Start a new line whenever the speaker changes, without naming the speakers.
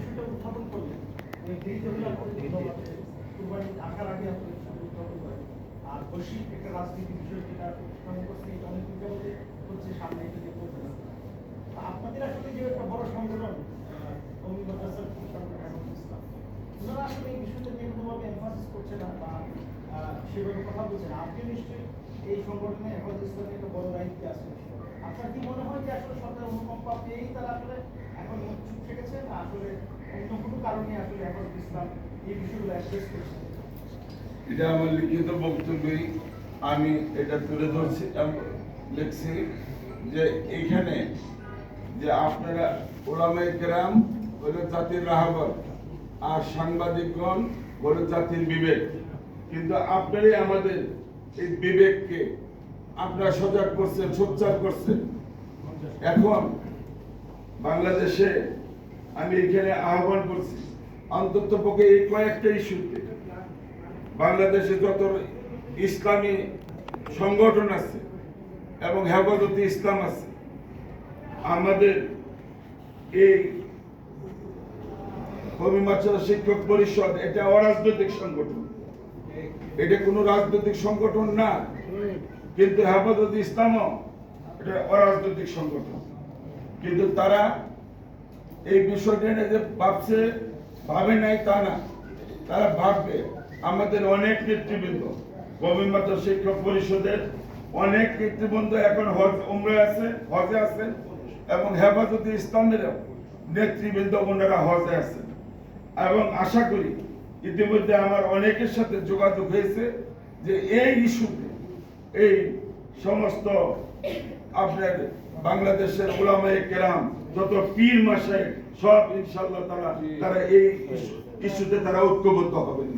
বিষয়টা উত্থাপন করলেন আসার আগে আপনি আর বৈশ্বিক একটা রাজনীতি বিষয় যেটা দিন হচ্ছে সামনে এটা পারছে আপনাদের আসলে যে একটা বড় সংগঠন এই বিষয়টা নিয়ে কোনোভাবে এমফাসিস করছে না সেভাবে কথা বলছে আপনি নিশ্চয়ই এই সংগঠনে হেফাজত ইসলামের একটা বড় দায়িত্বে আছেন আপনার কি মনে হয় যে আসলে সরকার অনুকম্পা পেয়েই তারা আসলে এখন চুপ থেকেছে না আসলে অন্য কোনো কারণে আসলে হেফাজত ইসলাম এই বিষয়গুলো অ্যাড্রেস করছে
এটা আমার লিখিত বক্তব্যেই। আমি এটা তুলে ধরছি লিখছি যে এইখানে যে আপনারা হলো জাতির আর সাংবাদিকগণ হলো জাতির বিবেক। কিন্তু আপনারাই আমাদের এই বিবেককে আপনারা সজাগ করছেন, সোচ্চার করছেন। এখন বাংলাদেশে আমি এখানে আহ্বান করছি, অন্তত পক্ষে এই কয়েকটা ইস্যুতে বাংলাদেশে যত ইসলামী সংগঠন আছে এবং হেফাজতে ইসলাম আছে, আমাদের এই কবিমাচল শিক্ষক পরিষদ, এটা অরাজনৈতিক সংগঠন। এটা কোনো রাজনৈতিক সংগঠন না, কিন্তু হেফাজতে ইসলামও এটা অরাজনৈতিক সংগঠন। কিন্তু তারা এই বিষয়টা যে ভাবছে, ভাবে নাই তা না। তারা ভাববে, আমাদের অনেক নেতৃবৃন্দ, গোবিন্দ শিক্ষক পরিষদের অনেক নেতৃবৃন্দ এখন হজ, উমরে আছে, হজে আছে, এবং হেফাজতে ইসলামের নেতৃবৃন্দ ওনারা হজে আছেন। এবং আশা করি ইতিমধ্যে আমার অনেকের সাথে যোগাযোগ হয়েছে যে এই ইস্যুতে, এই সমস্ত আপনার বাংলাদেশের ওলামায় কেরাম যত পীর মাসে সব ইনশাল্লাহ তারা তারা এই ইস্যুতে তারা ঐক্যবদ্ধ হবেন।